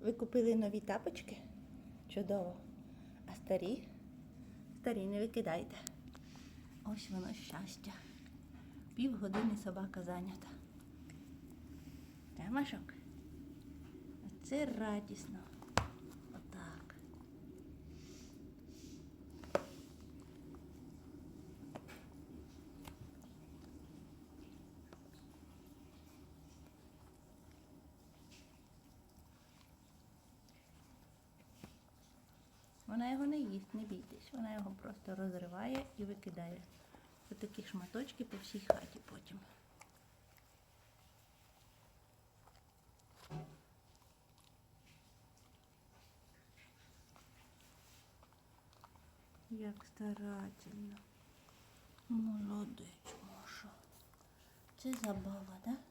Ви купили нові тапочки? Чудово. А старі? Старі не викидайте. Ось воно щастя. Пів години собака зайнята. Та, Машок? Це радісно. Вона його не їсть, не бійтесь. Вона його просто розриває і викидає. Ось такі шматочки по всій хаті потім. Як старательно. Молодець, Маша. Це забава, так? Да?